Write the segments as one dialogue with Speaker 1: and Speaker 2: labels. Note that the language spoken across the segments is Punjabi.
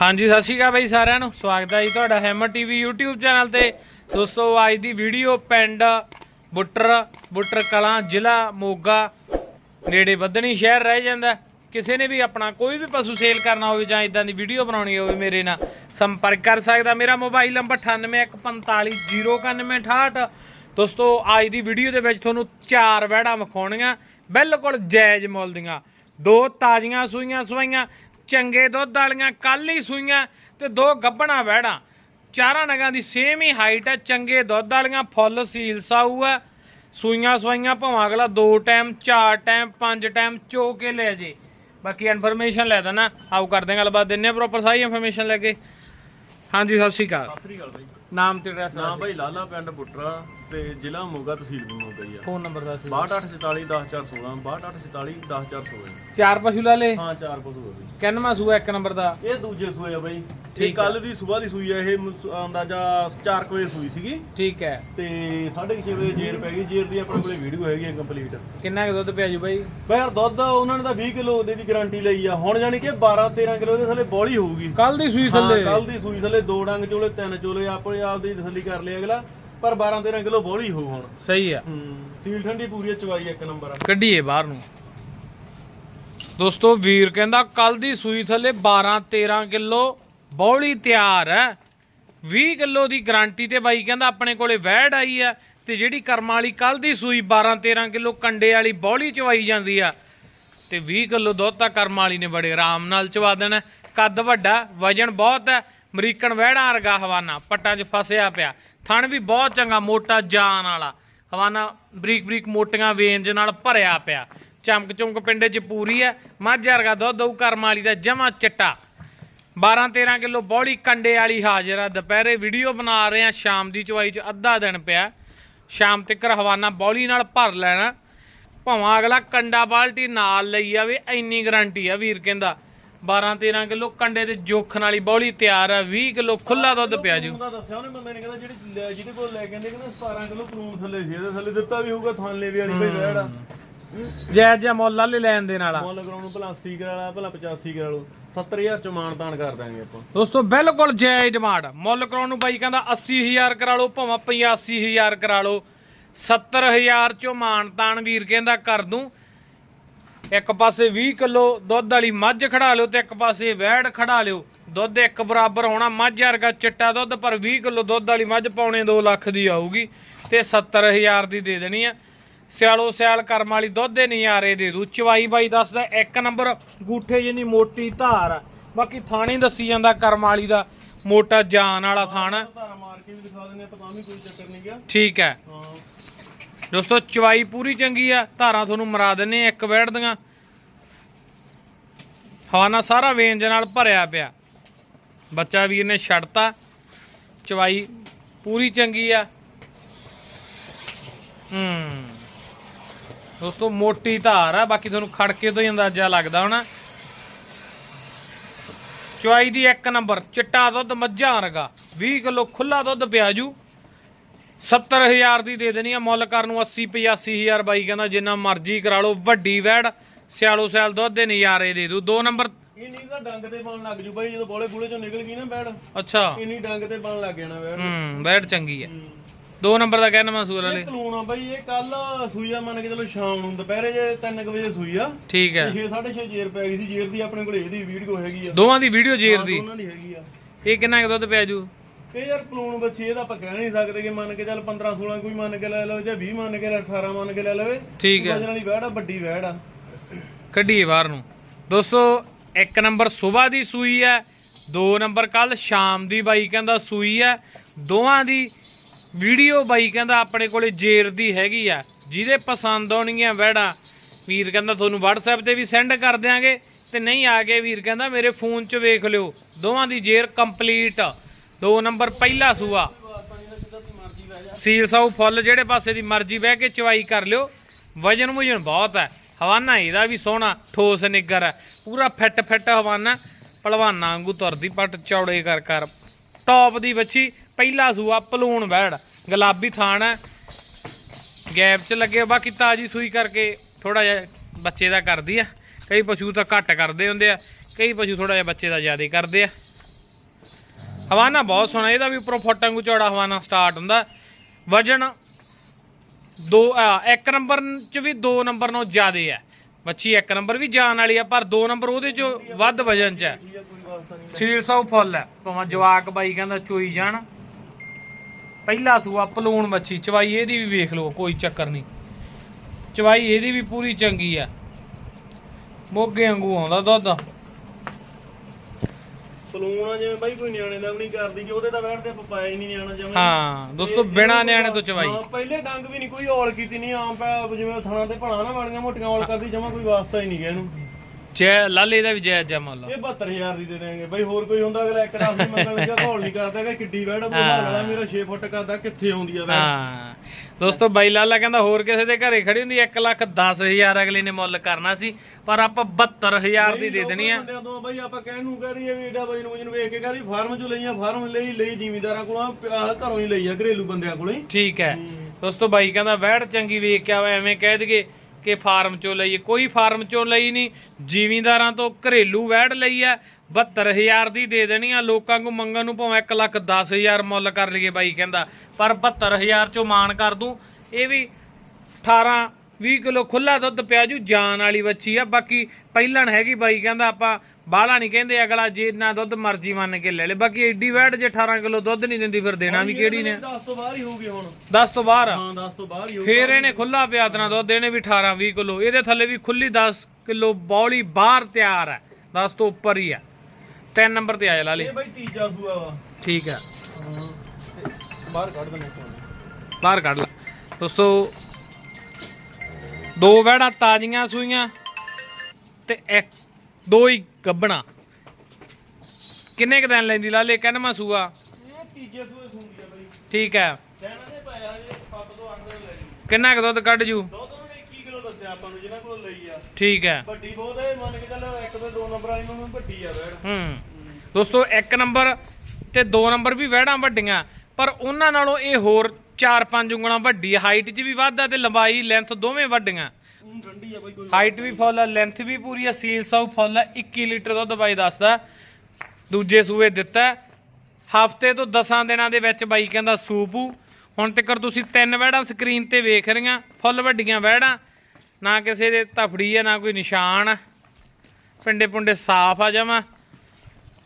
Speaker 1: ਹਾਂਜੀ, ਸਤਿ ਸ਼੍ਰੀ ਅਕਾਲ ਬਾਈ ਸਾਰਿਆਂ ਨੂੰ। ਸਵਾਗਤ ਹੈ ਜੀ ਤੁਹਾਡਾ ਹੈਮਰ ਟੀਵੀ YouTube ਚੈਨਲ ਤੇ। ਦੋਸਤੋ, ਅੱਜ ਦੀ ਵੀਡੀਓ ਪਿੰਡ ਬੁੱਟਰ ਬੁੱਟਰ ਕਲਾਂ, ਜ਼ਿਲ੍ਹਾ ਮੋਗਾ ਨੇੜੇ ਬੱਦਣੀ ਸ਼ਹਿਰ ਰਹਿ ਜਾਂਦਾ। ਕਿਸੇ ਨੇ ਵੀ ਆਪਣਾ ਕੋਈ ਵੀ ਪਸ਼ੂ ਸੇਲ ਕਰਨਾ ਹੋਵੇ ਜਾਂ ਇਦਾਂ ਦੀ ਵੀਡੀਓ ਬਣਾਉਣੀ ਹੋਵੇ ਮੇਰੇ ਨਾਲ ਸੰਪਰਕ ਕਰ ਸਕਦਾ। ਮੇਰਾ ਮੋਬਾਈਲ ਨੰਬਰ 9815409168 ਦੋਸਤੋ, ਅੱਜ ਦੀ ਵੀਡੀਓ ਦੇ ਵਿੱਚ ਤੁਹਾਨੂੰ ਚਾਰ ਵਹਿੜਾਂ ਵਿਖਾਉਣੀਆਂ। ਬਿਲਕੁਲ ਜਾਇਜ਼ ਮੁੱਲ ਦੀਆਂ। ਦੋ ਤਾਜ਼ੀਆਂ ਸੂਈਆਂ ਸਵਾਈਆਂ ਚੰਗੇ ਦੁੱਧ ਵਾਲੀਆਂ ਕੱਲ ਹੀ ਸੂਈਆਂ ਤੇ ਦੋ ਗੱਬਣਾ ਵਹਿੜਾਂ। ਚਾਰਾਂ ਨਗਾਂ ਦੀ ਸੇਮ ਹੀ ਹਾਈਟ ਹੈ ਚੰਗੇ ਦੁੱਧ ਵਾਲੀਆਂ ਫੁੱਲ ਸੀਲ ਸਾਊ ਹੈ। ਸੂਈਆਂ ਸਵਾਈਆਂ ਭਾਵੇਂ ਅਗਲਾ ਦੋ ਟਾਈਮ ਚਾਰ ਟਾਈਮ ਪੰਜ ਟਾਈਮ ਚੋ ਕੇ ਲੈ ਜੇ। ਬਾਕੀ ਇਨਫੋਰਮੇਸ਼ਨ ਲੈ ਦੇਣਾ ਆਓ ਕਰਦੇ ਹਾਂ ਗੱਲਬਾਤ ਦਿੰਨੇ ਪ੍ਰੋਪਰ ਸਾਰੀ ਇਨਫੋਰਮੇਸ਼ਨ ਲੈ ਕੇ। ਹਾਂਜੀ ਸਤਿ ਸ਼੍ਰੀ ਅਕਾਲ।
Speaker 2: ਸਤਿ ਸ੍ਰੀ ਅਕਾਲ ਬਾਈ।
Speaker 1: ਨਾਮ ਤੇ ਐਡਰੈਸ
Speaker 2: ਨਾਮ ਬਾਈ ਲਾਲਾ ਪਿੰਡ ਬੁੱਟਰਾ ਤੇ ਜ਼ਿਲ੍ਹਾ ਮੋਗਾ ਤਹਿਸੀਲ ਮੋਗਾ ਹੀ ਆ।
Speaker 1: ਫੋਨ ਨੰਬਰ ਦੱਸ
Speaker 2: 6244 10416 6244 10416
Speaker 1: ਚਾਰ ਪਸ਼ੂ ਲਾ ਲੇ
Speaker 2: ਹਾਂ ਚਾਰ ਪਸ਼ੂ ਬਾਈ।
Speaker 1: ਕਿੰਨਵਾਂ ਸੂਆ ਇੱਕ ਨੰਬਰ ਦਾ?
Speaker 2: ਇਹ ਦੂਜੇ ਸੂਏ ਆ ਬਾਈ।
Speaker 1: ਠੀਕ
Speaker 2: ਇਹ ਕੱਲ ਦੀ ਸਵੇਰ ਦੀ ਸੂਈ ਆ ਇਹ ਮ- ਅੰਦਾਜ਼ਾ 4 ਵਜੇ ਸੂਈ ਸੀਗੀ।
Speaker 1: ਠੀਕ ਹੈ।
Speaker 2: ਤੇ 6:30 ਵਜੇ ਜੇਰ ਪੈ ਗਈ। ਜੇਰ ਦੀ ਆਪਣੇ ਕੋਲੇ ਵੀਡੀਓ ਹੈਗੀ ਆ ਕੰਪਲੀਟ
Speaker 1: ਕਿੰਨਾ ਕੁ ਦੁੱਧ ਪਿਆ ਜੂ ਬਾਈ?
Speaker 2: ਬਈ ਯਾਰ ਦੁੱਧ ਉਹਨਾਂ ਨੇ ਤਾਂ 20 ਕਿਲੋ ਉਹਦੇ ਦੀ ਗਾਰੰਟੀ ਲਈ ਆ। ਹੁਣ ਜਾਨੀ ਕਿ 12 13 ਕਿਲੋ ਦੇ ਥੱਲੇ ਬੋਲੀ ਹੋਊਗੀ।
Speaker 1: ਕੱਲ ਦੀ ਸੂਈ
Speaker 2: ਹਾਂ
Speaker 1: ਥੱਲੇ
Speaker 2: ਕੱਲ ਦੀ ਸੂਈ ਥੱਲੇ ਦੋ ਡੰਗ ਚੋਲੇ ਤਿੰਨ ਚੋਲੇ ਆਪਣੇ ਆਪ ਦੀ ਤਸੱਲੀ ਕਰ ਲਿਆ ਅਗਲਾ। ਪਰ 12 13 ਕਿਲੋ ਬੋਲੀ ਹੋਊ ਹੁਣ।
Speaker 1: ਸਹੀ ਆ।
Speaker 2: ਹੂੰ ਸੀਲ ਠੰਡੀ ਪੂਰੀ ਆ, ਚਵਾਈ ਇੱਕ ਨੰਬਰ ਆ।
Speaker 1: ਕੱਢੀਏ ਬਾਹਰ ਨੂੰ। ਦੋਸਤੋ, ਵੀਰ ਕਹਿੰਦਾ ਕੱਲ ਦੀ ਸੂਈ ਥੱਲੇ 12 13 ਕਿਲੋ ਬੌਲੀ ਤਿਆਰ ਹੈ। 20 ਕਿਲੋ ਦੀ ਗਾਰੰਟੀ ਤੇ ਬਾਈ ਕਹਿੰਦਾ ਆਪਣੇ ਕੋਲੇ ਵਹਿੜ ਆਈ ਹੈ ਤੇ ਜਿਹੜੀ ਕਰਮਾਂ ਵਾਲੀ ਕੱਲ ਦੀ ਸੂਈ 12 13 ਕਿਲੋ ਕੰਡੇ ਵਾਲੀ ਬੌਲੀ ਚਵਾਈ ਜਾਂਦੀ ਆ। ਤੇ 20 ਕਿਲੋ ਦੁੱਧ ਤਾਂ ਕਰਮਾਂ ਵਾਲੀ ਨੇ ਬੜੇ ਆਰਾਮ ਨਾਲ ਚਵਾ ਦੇਣਾ ਕੱਦ ਵੱਡਾ, ਵਜਨ ਬਹੁਤ ਹੈ ਅਮਰੀਕਨ ਵਹਿੜਾਂ ਵਰਗਾ ਹਵਾਨਾ, ਪੱਟਾਂ 'ਚ ਫਸਿਆ ਪਿਆ। ਥਣ ਵੀ ਬਹੁਤ ਚੰਗਾ, ਮੋਟਾ ਜਾਨ ਵਾਲਾ। ਹਵਾਨਾ ਬਰੀਕ ਬਰੀਕ ਮੋਟੀਆਂ ਵੇਨਜ ਨਾਲ ਭਰਿਆ ਪਿਆ। ਚਮਕ ਚਮਕ ਪਿੰਡੇ 'ਚ ਪੂਰੀ ਹੈ ਮੱਝ ਵਰਗਾ ਦੁੱਧ ਦਊ ਕਰਮ ਵਾਲੀ ਦਾ ਜਮਾ ਚਿੱਟਾ। 12 13 ਕਿਲੋ ਬੌੜੀ ਕੰਡੇ ਵਾਲੀ ਹਾਜ਼ਰ ਆ। ਦੁਪਹਿਰੇ ਵੀਡੀਓ ਬਣਾ ਰਹੇ ਆ। ਸ਼ਾਮ ਦੀ ਚਵਾਈ 'ਚ ਅੱਧਾ ਦਿਨ ਪਿਆ। ਸ਼ਾਮ ਤੱਕ ਹਵਾਨਾ ਬੌਲੀ ਨਾਲ ਭਰ ਲੈਣਾ। ਭਾਵੇਂ ਅਗਲਾ ਕੰਡਾ ਬਾਲਟੀ ਨਾਲ ਲਈ ਆਵੇ ਇੰਨੀ ਗਾਰੰਟੀ ਆ ਵੀਰ ਕਹਿੰਦਾ। 12 13 ਕਿਲੋ ਕੰਡੇ ਤੇ ਜੋਖਣ ਵਾਲੀ ਬੌਲੀ ਤਿਆਰ ਆ। 20 ਕਿਲੋ ਖੁੱਲਾ ਦੁੱਧ ਪਿਆ ਜੂ।
Speaker 2: ਉਹਦਾ ਦੱਸਿਆ ਉਹਨੇ ਬੰਦੇ ਨੇ ਕਹਿੰਦਾ ਜਿਹੜੀ ਜਿਹਦੇ ਕੋਲ ਲੈ ਕੇ ਆਂਦੇ ਕਹਿੰਦਾ 17 ਕਿਲੋ ਪ੍ਰੂਨ ਥੱਲੇ ਸੀ। ਇਹਦੇ ਥੱਲੇ ਦਿੱਤਾ ਵੀ ਹੋਊਗਾ ਥਾਨਲੇ ਵੀ ਵਾਲੀ ਬਈ ਵੈੜਾ
Speaker 1: ਜਾਇਜ਼ ਜਿਹਾ ਮੁੱਲ ਵਾਲੇ ਲੈਣ ਦੇਣ ਵਾਲਾ।
Speaker 2: ਮੁੱਲ ਕਰਾਉਣ ਨੂੰ ਭਲਾ 80 ਕਰਾ ਲਾ ਭਲਾ 85 ਕਰਾ ਲਓ। 70000 ਚ ਮਾਨ ਤਾਨ ਕਰ ਦਾਂਗੇ ਆਪਾਂ।
Speaker 1: ਦੋਸਤੋ ਬਿਲਕੁਲ ਜਾਇਜ਼ ਡਿਮਾਂਡ ਮੁੱਲ ਕਰਾਉਣ ਨੂੰ ਬਾਈ ਕਹਿੰਦਾ 80000 ਕਰਾ ਲਓ ਭਾਵੇਂ 85000 ਕਰਾ ਲਓ। 70000 ਚੋਂ ਮਾਨ ਤਾਨ ਵੀਰ ਕਹਿੰਦਾ ਕਰ ਦੂੰ। ਇੱਕ ਪਾਸੇ 20 ਕਿਲੋ ਦੁੱਧ ਵਾਲੀ ਮੱਝ ਖੜਾ ਲਿਓ ਤੇ ਇੱਕ ਪਾਸੇ ਵੈੜ ਖੜਾ ਲਿਓ। ਦੁੱਧ ਇੱਕ ਬਰਾਬਰ ਹੋਣਾ ਮੱਝ ਵਰਗਾ ਚਿੱਟਾ ਦੁੱਧ ਪਰ 20 ਕਿਲੋ ਦੁੱਧ ਵਾਲੀ ਮੱਝ ਪੌਣੇ 2 ਲੱਖ ਦੀ ਆਊਗੀ ਤੇ 70000 ਦੀ ਦੇ ਦੇਣੀ ਆ। ਸਿਆਲੋ ਸਿਆਲ ਕਰਮ ਵਾਲੀ ਦੁੱਧ ਦੇ ਨਜ਼ਾਰੇ ਦੇ ਦੂ। ਚਵਾਈ ਬਾਈ ਦੱਸਦਾ ਇੱਕ ਨੰਬਰ ਗੂਠੇ ਜਿੰਨੀ ਮੋਟੀ ਧਾਰ ਆ। ਬਾਕੀ ਥਾਣੀ ਦੱਸੀ ਜਾਂਦਾ ਕਰਮ ਵਾਲੀ ਦਾ ਮੋਟਾ ਜਾਨ ਵਾਲਾ ਥਾਣਾ।
Speaker 2: ਧਾਰਾ ਮਾਰ ਕੇ ਵੀ ਦਿਖਾ ਦਿੰਦੇ ਆਪਾਂ ਤਾਂ ਵੀ ਕੋਈ ਚੱਕਰ ਨਹੀਂ ਗਿਆ
Speaker 1: ਠੀਕ ਹੈ।
Speaker 2: ਹਾਂ।
Speaker 1: ਦੋਸਤੋ ਚਵਾਈ ਪੂਰੀ ਚੰਗੀ ਆ ਧਾਰਾਂ ਤੁਹਾਨੂੰ ਮਰਾ ਦਿੰਨੇ ਆ ਇੱਕ ਵੈੜ ਦੀਆਂ। ਹਵਾਨਾ ਸਾਰਾ ਵੇਂਜ ਨਾਲ ਭਰਿਆ ਪਿਆ। ਬੱਚਾ ਵੀਰ ਨੇ ਛੱਡਤਾ। ਚਵਾਈ ਪੂਰੀ ਚੰਗੀ ਆ। ਹੂੰ। ਦੋਸਤੋ ਮੋਟੀ ਧਾਰ ਆ ਬਾਕੀ ਤੁਹਾਨੂੰ ਖੜਕੇ ਤੋਂ ਹੀ ਅੰਦਾਜ਼ਾ ਲੱਗਦਾ ਹੋਣਾ। ਚਵਾਈ ਦੀ ਇੱਕ ਨੰਬਰ ਚਿੱਟਾ ਦੁੱਧ ਮੱਝਾਂ ਵਰਗਾ। 20 ਕਿਲੋ ਖੁੱਲਾ ਦੁੱਧ ਪਿਆ ਜੂ। 70000 ਦੀ ਦੇ ਦੇਣੀ ਆ ਮੁੱਲ ਕਰਨ ਨੂੰ 80 85000 ਬਾਈ ਕਹਿੰਦਾ ਜਿੰਨਾ ਮਰਜ਼ੀ ਕਰਾ ਲਓ ਵੱਡੀ ਵੈੜ ਸਿਆਲੋ ਸਿਆਲ ਦੁੱਧ ਦੇ ਨਜ਼ਾਰੇ ਦੇ ਦੂ। ਦੋ ਨੰਬਰ।
Speaker 2: ਇਹ ਨਹੀਂ ਤਾਂ ਡੰਗ ਤੇ ਬਣ ਲੱਗ ਜੂ ਬਾਈ ਜਦੋਂ ਬੋਲੇ ਬੂਲੇ ਚੋਂ ਨਿਕਲ ਗਈ ਨਾ ਬੈੜ
Speaker 1: ਅੱਛਾ।
Speaker 2: ਇਨੀ ਡੰਗ ਤੇ ਬਣ ਲੱਗ ਜਾਣਾ ਬੈੜ
Speaker 1: ਹੂੰ ਵੈੜ ਚੰਗੀ ਹੈ। ਦੋ ਨੰਬਰ ਦਾ ਕਹਿਣਾ ਮਸੂਰ ਵਾਲੇ।
Speaker 2: ਇਹ ਕਲੂਣਾ ਬਾਈ ਇਹ ਕੱਲ ਸੂਈ ਆ ਮੰਨ ਕੇ ਚਲੋ ਸ਼ਾਮ ਨੂੰ ਦੁਪਹਿਰੇ ਜੇ 3 ਵਜੇ ਸੂਈ ਆ
Speaker 1: ਠੀਕ ਹੈ
Speaker 2: 6 6.5 ਜੇਰ ਪੈ ਗਈ ਸੀ ਜੇਰ ਦੀ ਆਪਣੇ ਕੋਲ ਇਹਦੀ ਵੀਡੀਓ ਹੈਗੀ ਆ।
Speaker 1: ਦੋਵਾਂ ਦੀ ਵੀਡੀਓ ਜੇਰ ਦੀ।
Speaker 2: ਉਹਨਾਂ ਦੀ ਹੈਗੀ ਆ।
Speaker 1: ਇਹ ਕਿੰਨਾ ਕੁ ਦੁੱਧ ਪਿਆ ਜੂ?
Speaker 2: ਇਹ ਯਾਰ ਕਲੂਣ ਬੱਚੇ ਇਹਦਾ ਆਪਾਂ ਕਹਿ ਨਹੀਂ ਸਕਦੇ ਕਿ ਮੰਨ ਕੇ ਚੱਲ 15 16 ਕੋਈ ਮੰਨ ਕੇ ਲੈ ਲਓ ਜਾਂ 20 ਮੰਨ ਕੇ ਲੈ 18 ਮੰਨ ਕੇ ਲੈ ਲਵੇ।
Speaker 1: ਠੀਕ ਹੈ
Speaker 2: ਵਾਲੀ ਵੈੜ ਆ ਵੱਡੀ ਵੈੜ ਆ।
Speaker 1: ਕੱਢੀਏ ਬਾਹਰ ਨੂੰ। ਦੋਸਤੋ ਇੱਕ ਨੰਬਰ ਸਵੇਰ ਦੀ ਸੂਈ ਹੈ ਦੋ ਨੰਬਰ ਕੱਲ ਸ਼ਾਮ ਦੀ ਬਾਈ ਕਹਿੰਦਾ ਸੂਈ ਹੈ ਦੋਵਾਂ ਦੀ ਵੀਡੀਓ ਬਾਈ ਕਹਿੰਦਾ ਆਪਣੇ ਕੋਲੇ ਜੇਰ ਦੀ ਹੈਗੀ ਆ, ਜਿਹਦੇ ਪਸੰਦ ਆਉਣਗੀਆਂ ਵੈੜਾਂ। ਵੀਰ ਕਹਿੰਦਾ ਤੁਹਾਨੂੰ WhatsApp ਤੇ ਵੀ ਸੈਂਡ ਕਰ ਦਿਆਂਗੇ। ਤੇ ਨਹੀਂ ਆ ਕੇ ਵੀਰ ਕਹਿੰਦਾ ਮੇਰੇ ਫੋਨ 'ਚ ਵੇਖ ਲਿਓ, ਦੋਵਾਂ ਦੀ ਜੇਰ ਕੰਪਲੀਟ ਦੋ ਨੰਬਰ ਪਹਿਲਾ ਸੂਆ। ਸੀਲ ਸਾਊ ਫੁੱਲ ਜਿਹੜੇ ਪਾਸੇ ਦੀ ਮਰਜ਼ੀ ਬਹਿ ਕੇ ਚਵਾਈ ਕਰ ਲਿਓ। ਵਜਨ ਮੁਜਨ ਬਹੁਤ ਹੈ। ਹਵਾਨਾ ਇਹਦਾ ਵੀ ਸੋਹਣਾ, ਠੋਸ ਨਿੱਗਰ ਹੈ। ਪੂਰਾ ਫਿੱਟ ਫਿੱਟ ਹਵਾਨਾ। ਪਹਿਲਵਾਨਾਂ ਵਾਂਗੂ ਤੁਰਦੀ ਪੱਟ ਚੌੜੇ ਕਰ ਕਰ। ਟੌਪ ਦੀ ਬੱਚੀ ਪਹਿਲਾ ਸੂਆ ਪਲੂਣ ਬੈੜ ਗੁਲਾਬੀ ਥਾਣ ਹੈ। ਗੈਪ ਚ ਲੱਗੇ ਬਾਕੀ ਤਾਜੀ ਸੂਈ ਕਰਕੇ ਥੋੜਾ ਜਿਹਾ ਬੱਚੇ ਦਾ ਕਰਦੀ ਆ। ਕਈ ਪਸ਼ੂ ਤਾਂ ਘੱਟ ਕਰਦੇ ਹੁੰਦੇ ਆ, ਕਈ ਪਸ਼ੂ ਥੋੜਾ ਜਿਹਾ ਬੱਚੇ ਦਾ ਜ਼ਿਆਦਾ ਕਰਦੇ ਆ। ਹਵਾਨਾ ਬਹੁਤ ਸੋਹਣਾ, ਇਹਦਾ ਵੀ ਉੱਪਰੋਂ ਫੁੱਟ ਵਾਂਗੂ ਚੌੜਾ ਹਵਾਨਾ ਸਟਾਰਟ ਹੁੰਦਾ। ਵਜਨ ਦੋ ਇੱਕ ਨੰਬਰ ਚ ਵੀ ਦੋ ਨੰਬਰ ਨਾਲੋਂ ਜ਼ਿਆਦਾ ਹੈ। ਬੱਚੀ ਇੱਕ ਨੰਬਰ ਵੀ ਜਾਣ ਵਾਲੀ ਆ, ਪਰ ਦੋ ਨੰਬਰ ਉਹਦੇ ਚ ਵੱਧ ਵਜਨ ਚ ਹੈ। ਸਰੀਰ ਸੌ ਫੁੱਲ ਹੈ, ਭਾਵੇਂ ਜਵਾਕ ਬਾਈ ਕਹਿੰਦਾ ਚੋਈ ਜਾਣ। ਪਹਿਲਾ ਸੂਆ ਪਲੂਣ ਮੱਛੀ ਚਵਾਈ ਇਹਦੀ ਵੀ ਵੇਖ ਲਓ ਕੋਈ ਚੱਕਰ ਨਹੀਂ। ਚਵਾਈ ਇਹਦੀ ਵੀ ਪੂਰੀ ਚੰਗੀ ਆ। ਮੋਗੇ ਵਾਂਗੂ ਆਉਂਦਾ ਦੁੱਧ।
Speaker 2: ਸਲੂਨ ਜਿਵੇਂ ਬਾਈ ਕੋਈ ਨਿਆਣੇ ਦਾ ਵੀ ਨਹੀਂ ਕਰਦੀ ਕਿ ਉਹਦੇ ਤਾਂ ਬੈਠ ਤੇ ਪਪਾਇਆ ਹੀ ਨਹੀਂ ਨਿਆਣਾ ਜਮਾ
Speaker 1: ਹਾਂ ਦੋਸਤੋ ਬਿਨਾ ਨਿਆਣੇ ਤੋਂ ਚਵਾਈ।
Speaker 2: ਪਹਿਲੇ ਡੰਗ ਵੀ ਨਹੀਂ ਕੋਈ ਔਲ ਕੀਤੀ ਨਹੀਂ ਆਮ ਪੈ ਜਿਵੇਂ ਥਣਾ ਤੇ ਭਣਾ ਨਾ ਵਾਲੀਆਂ ਮੋਟੀਆਂ ਔਲ ਕਰਦੀ ਜਮਾ ਕੋਈ ਵਾਸਤਾ ਹੀ ਨਹੀਂ ਗਿਆ ਇਹਨੂੰ।
Speaker 1: ਜੈ ਲਾਲੇ ਦਾ ਵੀ ਜੈ ਜੈ ਮੁੱਲ।
Speaker 2: ਇਹ 72000 ਦੀ ਦੇ ਦੇਣਗੇ। ਬਈ ਹੋਰ ਕੋਈ ਹੁੰਦਾ ਅਗਲਾ ਇੱਕ ਦੀ ਮੰਗਣ ਲੱਗਾ ਘੋਲ ਨਹੀਂ ਕਰਦਾ ਕਿ ਕਿੱਡੀ ਵੈੜ ਬੁਹਾਰ ਵਾਲਾ ਮੇਰਾ 6 ਫੁੱਟ ਕਰਦਾ ਕਿੱਥੇ ਆਉਂਦੀ ਆ ਵੈੜ
Speaker 1: ਹਾਂ। ਦੋਸਤੋ ਬਾਈ ਲਾਲਾ ਕਹਿੰਦਾ ਹੋਰ ਕਿਸੇ ਦੇ ਘਰੇ ਖੜੀ ਹੁੰਦੀ 1 ਲੱਖ 10000 ਅਗਲੇ ਨੇ ਮੁੱਲ ਕਰਨਾ ਸੀ ਪਰ ਆਪਾਂ 72000 ਦੀ ਦੇ ਦੇਣੀ ਆ।
Speaker 2: ਬੰਦਿਆਂ ਤੋਂ ਬਈ ਆਪਾਂ ਕਹਿਣ ਨੂੰ ਕਹਿ ਰਹੀਏ ਵੀ ਏਡਾ ਬਈ ਨੂੰ ਨੂੰ ਵੇਖ ਕੇ ਕਹਦੀ ਫਾਰਮ ਚੋਂ ਲਈਆਂ ਫਾਰਮ ਲਈ ਲਈ ਜ਼ਿਮੀਂਦਾਰਾਂ ਕੋਲੋਂ ਆਹ ਘਰੋਂ ਹੀ ਲਈ ਆ ਘਰੇਲੂ ਬੰਦਿਆਂ ਕੋਲੋਂ ਹੀ।
Speaker 1: ਠੀਕ ਹੈ। ਦੋਸਤੋ ਬਾਈ ਕਹਿੰਦਾ ਵਹਿੜ ਚੰਗੀ ਵੇਖ ਕੇ ਆਵਾ ਐਵੇਂ ਕਹਿ ਦਈਏ ਕਿ ਫਾਰਮ ਚੋਂ ਲਈਏ, ਕੋਈ ਫਾਰਮ ਚੋਂ ਲਈ ਨਹੀਂ। ਜ਼ਿਮੀਂਦਾਰਾਂ ਤੋਂ ਘਰੇਲੂ ਵਹਿੜ ਲਈ ਆ 72000 ਦੀ ਦੇ ਦੇਣੀ ਆ, ਲੋਕਾਂ ਨੂੰ ਮੰਗਣ ਨੂੰ ਭਾਵੇਂ 1 ਲੱਖ 10000 ਮੁੱਲ ਕਰ ਲਈਏ ਬਾਈ ਕਹਿੰਦਾ। ਪਰ 72000 ਚੋਂ ਮਾਨ ਕਰ ਦੂੰ। ਇਹ ਵੀ 18 20 ਕਿਲੋ ਖੁੱਲਾ ਦੁੱਧ ਪਿਆ ਜੂ ਜਾਨ ਵਾਲੀ ਬੱਚੀ ਆ। ਬਾਕੀ ਪਹਿਲਣ ਹੈਗੀ ਬਾਈ ਕਹਿੰਦਾ ਆਪਾਂ ਬਾਹਲਾ ਨਹੀਂ ਕਹਿੰਦੇ ਅਗਲਾ ਜਿੰਨਾ ਦੁੱਧ ਮਰਜ਼ੀ ਮੰਨ ਕੇ ਲੈ ਲੈ। ਬਾਕੀ ਏਡੀ ਵੈਟ ਜੇ 18 ਕਿਲੋ ਦੁੱਧ ਨਹੀਂ ਦਿੰਦੀ ਫਿਰ ਦੇਣਾ ਵੀ ਕਿਹੜੀ ਨੇ?
Speaker 2: 10 ਤੋਂ ਬਾਹਰ ਹੀ ਹੋਊਗੀ ਹੁਣ।
Speaker 1: 10 ਤੋਂ ਬਾਹਰ? ਆ
Speaker 2: ਹਾਂ 10 ਤੋਂ ਬਾਹਰ ਹੀ ਹੋਊ
Speaker 1: ਫੇਰ ਇਹਨੇ ਖੁੱਲਾ ਪਿਆ ਦੇਣਾ ਦੁੱਧ ਇਹਨੇ ਵੀ 18 20 ਕਿਲੋ। ਇਹਦੇ ਥੱਲੇ ਵੀ ਖੁੱਲੀ 10 ਕਿਲੋ ਬੌਲੀ ਬਾਹਰ ਤਿਆਰ ਹੈ 10 ਤੋਂ ਉੱਪਰ ਹੀ ਆ। ਤਿੰਨ ਨੰਬਰ ਤੇ ਆਇਆ ਲਾਲੀ
Speaker 2: ਇਹ ਬਈ ਤੀਜਾ ਸੂਆ ਵਾ।
Speaker 1: ਠੀਕ
Speaker 2: ਤੇ ਬਾਹਰ ਕੱਢ ਦਿੰਦੇ
Speaker 1: ਬਾਹਰ ਕੱਢ ਲਾ। ਦੋਸਤੋ ਦੋ ਵੈੜਾਂ ਤਾਜ਼ੀਆਂ ਸੂਈਆਂ ਤੇ ਇੱਕ ਦੋ ਹੀ ਗੱਬਣਾ। ਕਿੰਨੇ ਕ ਦਿਨ ਲੈਂਦੀ ਲਾਲੇ? ਕਹਿੰਦਾ ਸੂਆ?
Speaker 2: ਇਹ ਤੀਜੇ ਸੂਏ ਸੁਣਦੀ ਆ ਬਈ।
Speaker 1: ਠੀਕ ਹੈ।
Speaker 2: ਕਹਿਣਾ ਨੇ ਪਾਇਆ ਜੇ 7 ਤੋਂ 8 ਦਿਨ ਲੱਗੀ
Speaker 1: ਕਿੰਨਾ ਕੁ ਦੁੱਧ ਕੱਢ ਜੂ?
Speaker 2: ਦੁੱਧ ਉਹਨੇ 21 ਕਿਲੋ ਦੱਸਿਆ ਆਪਾਂ ਨੂੰ ਜਿਹਨਾਂ ਕੋਲ ਲਈ ਆ।
Speaker 1: ਠੀਕ ਹੈ।
Speaker 2: ਵੱਡੀ ਬਹੁਤ ਹੈ ਮੰਨ ਕੇ ਚੱਲ ਇੱਕ ਤੋਂ ਦੋ ਨੰਬਰ ਵਾਲੀ ਨੂੰ ਵੱਡੀ ਆ ਬੈੜ
Speaker 1: ਹੂੰ। ਦੋਸਤੋ ਇੱਕ ਨੰਬਰ ਤੇ ਦੋ ਨੰਬਰ ਵੀ ਵਹਿੜਾਂ ਵੱਡੀਆਂ ਪਰ ਉਹਨਾਂ ਨਾਲੋਂ ਇਹ ਹੋਰ 4-5 ਉਂਗਲਾਂ ਵੱਡੀ ਹਾਈਟ 'ਚ ਵੀ ਵੱਧ ਤੇ ਲੰਬਾਈ ਲੈਂਥ ਦੋਵੇਂ ਵੱਡੀਆਂ। ਹਾਈਟ ਵੀ ਫੁੱਲ ਆ ਲੈਂਥ ਵੀ ਪੂਰੀ ਆ ਸੀਲ ਸੌ ਫੁੱਲ ਆ 21 ਲੀਟਰ ਦੁੱਧ ਬਾਈ ਦੱਸਦਾ। ਦੂਜੇ ਸੂਏ ਦਿੱਤਾ। ਹਫ਼ਤੇ ਤੋਂ 10 ਦਿਨਾਂ ਦੇ ਵਿੱਚ ਬਾਈ ਕਹਿੰਦਾ ਸੂਪੂ ਹੁਣ ਤੱਕ ਤੁਸੀਂ ਤਿੰਨ ਵਹਿੜਾਂ ਸਕਰੀਨ ਤੇ ਵੇਖ ਰਹੀਆਂ ਫੁੱਲ ਵੱਡੀਆਂ ਵਹਿੜਾਂ। ਨਾ ਕਿਸੇ ਦੇ ਤਫੜੀ ਆ, ਨਾ ਕੋਈ ਨਿਸ਼ਾਨ। ਆ ਪਿੰਡੇ ਪੁੰਡੇ ਸਾਫ਼ ਆ ਜਾਵਾਂ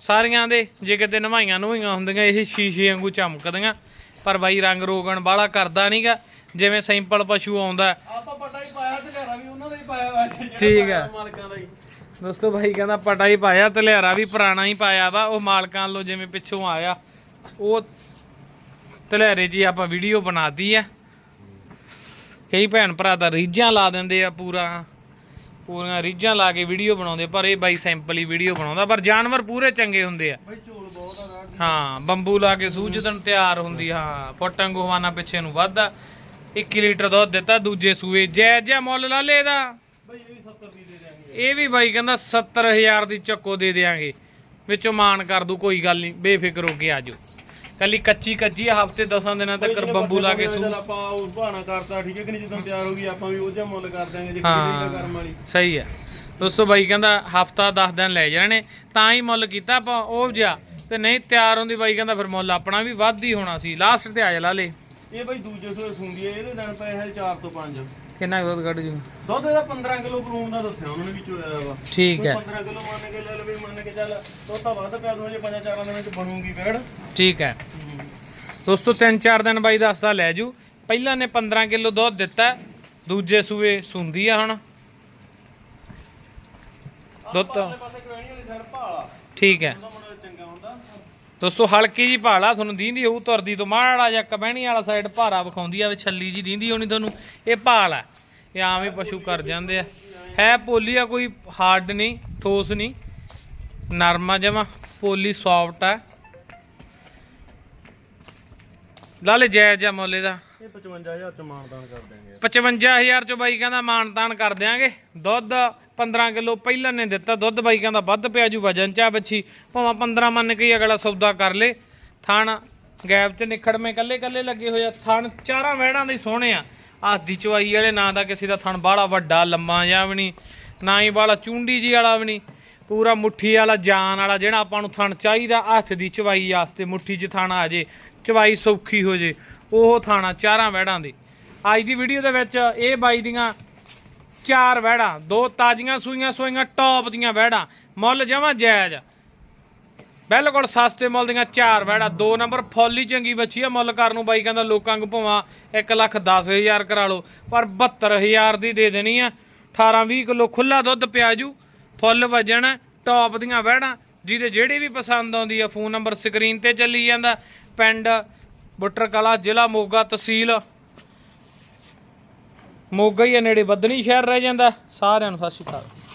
Speaker 1: ਸਾਰੀਆਂ ਦੇ, ਜੇ ਕਿਤੇ ਨਵਾਈਆਂ ਨਵਾਈਆਂ ਹੁੰਦੀਆਂ, ਇਹ ਸ਼ੀਸ਼ੇ ਵਾਂਗੂ ਚਮਕਦੀਆਂ। ਪਰ ਬਾਈ ਰੰਗ ਰੋਗਣ ਬਾਹਲਾ ਕਰਦਾ ਨਹੀਂਗਾ ਜਿਵੇਂ ਸਿੰਪਲ ਪਸ਼ੂ ਆਉਂਦਾ।
Speaker 2: ਆਪਾਂ ਪਟਾ ਹੀ ਪਾਇਆ ਤੇ ਘਰਾ ਵੀ ਉਹਨਾਂ ਦਾ ਹੀ ਪਾਇਆ ਵਾ
Speaker 1: ਠੀਕ ਆ।
Speaker 2: ਮਾਲਕਾਂ ਦਾ ਹੀ।
Speaker 1: ਦੋਸਤੋ ਭਾਈ ਕਹਿੰਦਾ ਪਟਾ ਹੀ ਪਾਇਆ ਤੇ ਲਿਆਰਾ ਵੀ ਪੁਰਾਣਾ ਹੀ ਪਾਇਆ ਵਾ ਉਹ ਮਾਲਕਾਂ ਵੱਲੋਂ ਜਿਵੇਂ ਪਿੱਛੋਂ ਆਇਆ। ਉਹ ਤਲੇਰੇ ਜੀ ਆਪਾਂ ਵੀਡੀਓ ਬਣਾਤੀ ਆ। ਕਈ ਭੈਣ ਭਰਾ ਤਾਂ ਰੀਝਾਂ ਲਾ ਦਿੰਦੇ ਆ ਪੂਰਾ। ਪੂਰੀਆਂ ਰੀਝਾਂ ਲਾ ਕੇ ਵੀਡੀਓ ਬਣਾਉਂਦੇ ਪਰ ਇਹ ਬਾਈ ਸਿੰਪਲ ਹੀ ਵੀਡੀਓ ਬਣਾਉਂਦਾ ਪਰ ਜਾਨਵਰ ਪੂਰੇ ਚੰਗੇ ਹੁੰਦੇ ਆ।
Speaker 2: ਬਈ ਝੋਲ ਬਹੁਤ ਆ ਰਾਤ
Speaker 1: ਹਾਂ ਬੰਬੂ ਲਾ ਕੇ ਸੂਜਦਨ ਤਿਆਰ ਹੁੰਦੀ ਹਾਂ ਫੋਟਾਂ ਗਵਾਨਾ ਪਿੱਛੇ ਨੂੰ ਵੱਧਦਾ 1 ਲੀਟਰ ਦੁੱਧ ਦਿੱਤਾ ਦੂਜੇ ਸੂਏ ਜੈ ਜੈ ਮੁੱਲ ਲਾ ਲੇ ਦਾ
Speaker 2: ਬਈ ਇਹ ਵੀ 70 ਦੀ
Speaker 1: ਇਹ ਵੀ ਬਾਈ ਕਹਿੰਦਾ 70000 ਦੀ ਚੱਕੋ ਦੇ ਦੇਾਂਗੇ ਵਿੱਚੋਂ ਮਾਨ ਕਰ ਦੂ ਕੋਈ ਗੱਲ ਨਹੀਂ ਬੇਫਿਕਰ ਹੋ ਕੇ ਆਜੋ ਕੱਲੀ ਕੱਚੀ ਕੱਚੀ ਹਫ਼ਤੇ 10 ਦਿਨਾਂ ਤੱਕ ਬੰਬੂ ਲਾ ਕੇ ਸੂ।
Speaker 2: ਆਪਾਂ ਉਸ ਬਹਾਨਾ ਕਰਤਾ ਠੀਕ ਹੈ ਕਿ ਨਹੀਂ? ਜਦੋਂ ਤਿਆਰ ਹੋ ਗਈ ਆਪਾਂ ਵੀ ਉਹ ਜਿਹਾ ਮੁੱਲ ਕਰ ਦਿਆਂਗੇ ਜੇ
Speaker 1: ਹਾਂ।
Speaker 2: ਕਿਹੜੀ ਦਾ ਕਰਮ ਵਾਲੀ।
Speaker 1: ਸਹੀ ਹੈ ਦੋਸਤੋ ਬਾਈ ਕਹਿੰਦਾ ਹਫਤਾ 10 ਦਿਨ ਲੈ ਜਾਣੇ ਤਾਂ ਹੀ ਮੁੱਲ ਕੀਤਾ ਆਪਾਂ ਉਹ ਜਿਹਾ। ਤੇ ਨਹੀਂ ਤਿਆਰ ਹੁੰਦੀ ਬਾਈ ਕਹਿੰਦਾ ਫਿਰ ਮੁੱਲ ਆਪਣਾ ਵੀ ਵੱਧ ਹੀ ਹੋਣਾ ਸੀ। ਲਾਸਟ ਤੇ ਆ ਜਾ ਲਾ ਲੇ।
Speaker 2: ਇਹ ਬਈ ਦੂਜੇ ਸੋਏ ਸੁੰਦੀ ਹੈ ਇਹਦੇ ਦਿਨ ਪਏ ਹੈ 4 ਤੋਂ 5
Speaker 1: ਕਿੰਨਾ ਕੁ ਦੁੱਧ ਕੱਢ ਜੂ?
Speaker 2: ਦੁੱਧ ਇਹਦਾ 15 ਕਿਲੋ ਬਲੂਨ ਦਾ ਦੱਸਿਆ ਉਹਨਾਂ ਨੇ ਵੀ ਚੋਇਆ ਵਾ।
Speaker 1: ਠੀਕ ਹੈ।
Speaker 2: 15 ਕਿਲੋ ਮੰਨ ਕੇ ਲੈ ਲਵੇ ਮੰਨ ਕੇ ਚੱਲ ਦੁੱਧ ਤਾਂ ਵੱਧ ਪਿਆ ਦੋ ਜੇ ਪੰਜਾਂ ਚਾਰਾਂ ਦਿਨਾਂ ਚ ਬਣੂਗੀ ਬੈੜ
Speaker 1: ਠੀਕ ਹੈ। ਦੋਸਤੋ ਤਿੰਨ ਚਾਰ ਦਿਨ ਬਾਈ ਦੱਸਦਾ ਲੈ ਜੂ। ਪਹਿਲਾਂ ਨੇ 15 ਕਿਲੋ ਦੁੱਧ ਦਿੱਤਾ ਦੂਜੇ ਸੂਏ ਸੁੰਦੀ ਆ ਹੁਣ। ਦੁੱਧ ਠੀਕ ਹੈ। ਦੋਸਤੋ ਹਲਕੀ ਜੀ ਭਾਲਾ ਤੁਹਾਨੂੰ ਦੀਂਦੀ ਹੋਊ ਤੁਰਦੀ ਤੋਂ। ਮਾੜਾ ਜਾਂ ਕਬਹਿਣੀ ਵਾਲਾ ਸਾਈਡ ਭਾਰਾ ਵਿਖਾਉਂਦੀ ਆ ਵੀ ਛੱਲੀ ਜੀ ਦੀਂਦੀ ਹੋਣੀ ਤੁਹਾਨੂੰ। ਇਹ ਭਾਲ ਆ। ਇਹ ਹੀ ਪਸ਼ੂ ਕਰ ਜਾਂਦੇ ਆ। ਹੈ ਪੋਲੀ ਆ ਕੋਈ ਹਾਰਡ ਨਹੀਂ ਠੋਸ ਨਹੀਂ। ਨਰਮਾ ਜਮਾ ਪੋਲੀ ਸੌਫਟ ਆ। ਲਾਲੇ ਜਾਇਜ਼ ਜਾ ਮੁੱਲ ਇਹਦਾ।
Speaker 2: ਇਹ 55000 ਚ ਮਾਨਦਾਨ ਕਰ ਦਿਆਂਗੇ।
Speaker 1: 55000 ਚ ਬਾਈ ਕਹਿੰਦਾ ਮਾਨਤਾਨ ਕਰ ਦਿਆਂਗੇ। ਦੁੱਧ 15 ਕਿਲੋ ਪਹਿਲਾਂ ਨੇ ਦਿੱਤਾ, ਦੁੱਧ ਬਾਈ ਕਹਿੰਦਾ ਵੱਧ ਪਿਆ ਜੂ, ਵਜਨ 'ਚ ਆ ਬੱਚੀ ਭਾਵੇਂ 15 ਮੰਨ ਕੇ ਅਗਲਾ ਸੌਦਾ ਕਰ ਲੇ। ਥਣ ਗੈਪ ਚ ਨਿਖੜਵੇਂ ਕੱਲੇ ਕੱਲੇ ਲੱਗੇ ਹੋਏ ਆ, ਥਣ ਚਾਰਾਂ ਵਹਿੜਾਂ ਦੇ ਸੋਹਣੇ ਆ। ਹੱਥ ਦੀ ਚਵਾਈ ਵਾਲੇ ਨਾਂ ਦਾ ਕਿਸੇ ਦਾ ਥਣ ਬਾਹਲਾ ਵੱਡਾ, ਲੰਮਾ ਜਾਂ ਵੀ ਨਹੀਂ, ਨਾ ਹੀ ਬਾਹਲਾ ਚੁੰਡੀ ਜੀ ਵਾਲਾ ਵੀ ਨਹੀਂ, ਪੂਰਾ ਮੁੱਠੀ ਵਾਲਾ, ਜਾਨ ਵਾਲਾ ਜਿਹੜਾ ਆਪਾਂ ਨੂੰ ਥਣ ਚਾਹੀਦਾ, ਹੱਥ ਦੀ ਚਵਾਈ ਵਾਸਤੇ ਮੁੱਠੀ 'ਚ ਥਾਣਾ ਆ ਜੇ ਚਵਾਈ ਸੌਖੀ ਹੋ ਜੇ, ਉਹ ਥਾਣਾ ਚਾਰਾਂ ਵਹਿੜਾਂ ਦੇ। ਅੱਜ ਦੀ ਵੀਡੀਓ ਦੇ ਵਿੱਚ ਇਹ ਬਾਈ ਦੀਆਂ ਚਾਰ ਵਹਿੜਾਂ, ਦੋ ਤਾਜ਼ੀਆਂ ਸੂਈਆਂ ਸੂਈਆਂ ਟੌਪ ਦੀਆਂ ਵਹਿੜਾਂ, ਮੁੱਲ ਜਮਾ ਜਾਇਜ਼। ਬਿਲਕੁਲ ਸਸਤੇ ਮੁੱਲ ਦੀਆਂ ਚਾਰ ਵਹਿੜਾਂ, ਦੋ ਨੰਬਰ ਫੁੱਲੀ ਚੰਗੀ ਬੱਚੀ ਆ ਮੁੱਲ ਕਰਨ ਨੂੰ ਬਾਈ ਕਹਿੰਦਾ ਲੋਕਾਂ ਨੂੰ ਭਵਾਂ 1 ਲੱਖ 10 ਹਜ਼ਾਰ ਕਰਾ ਲਓ, ਪਰ 72000 ਦੀ ਦੇ ਦੇਣੀ ਆ। 18 20 ਕਿਲੋ ਖੁੱਲਾ ਦੁੱਧ ਪਿਆਜੂ ਫੁੱਲ ਵਜਣ ਟੌਪ ਦੀਆਂ ਵਹਿੜਾਂ, ਜਿਹਦੇ ਜਿਹੜੀ ਵੀ ਪਸੰਦ ਆਉਂਦੀ ਆ, ਫੋਨ ਨੰਬਰ ਸਕਰੀਨ ਤੇ ਚੱਲੀ ਜਾਂਦਾ, ਪਿੰਡ ਬੁੱਟਰ ਕਲਾ ਜ਼ਿਲ੍ਹਾ ਮੋਗਾ ਤਹਿਸੀਲ ਮੋਗਾ ਹੀ ਆ ਨੇੜੇ ਬੱਦਨੀ ਸ਼ਹਿਰ ਰਹਿ ਜਾਂਦਾ ਸਾਰਿਆਂ ਨੂੰ ਸਤਿ ਸ਼੍ਰੀ ਅਕਾਲ।